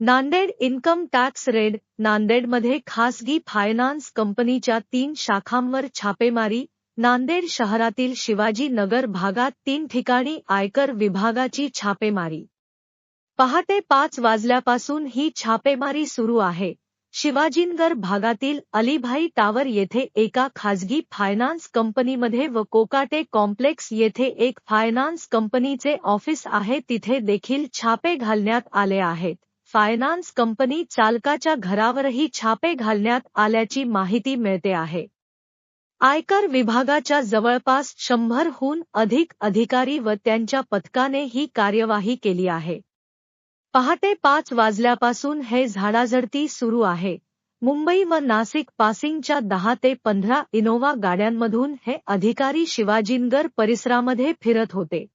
Nanded income tax red नांदेडमध्ये खासगी finance कंपनीच्या तीन शाखांवर छापेमारी नांदेड शहरातील शिवाजी नगर भागात तीन ठिकाणी आयकर विभागाची छापेमारी. पहाटे पाच वाजल्यापासून ही छापेमारी सुरू आहे. शिवाजीनगर भागातील अलीभाई टावर येथे एका खाजगी फायनान्स कंपनीमध्ये व कोकाटे कॉम्प्लेक्स येथे एक फायनान्स कंपनीचे ऑफिस आहे तिथे देखील छापे घालण्यात आले आहेत. फायनान्स कंपनी चालकाच्या घरावरही छापे घालण्यात आल्याची माहिती मिळते आहे. आयकर विभागाच्या जवळपास शंभरहून अधिक अधिकारी व त्यांच्या पथकाने ही कार्यवाही केली आहे. पहाटे पाच वाजल्यापासून हे झाडाझडती सुरू आहे. मुंबई व नाशिक पासिंगच्या दहा ते पंधरा इनोव्हा गाड्यांमधून हे अधिकारी शिवाजीनगर परिसरामध्ये फिरत होते.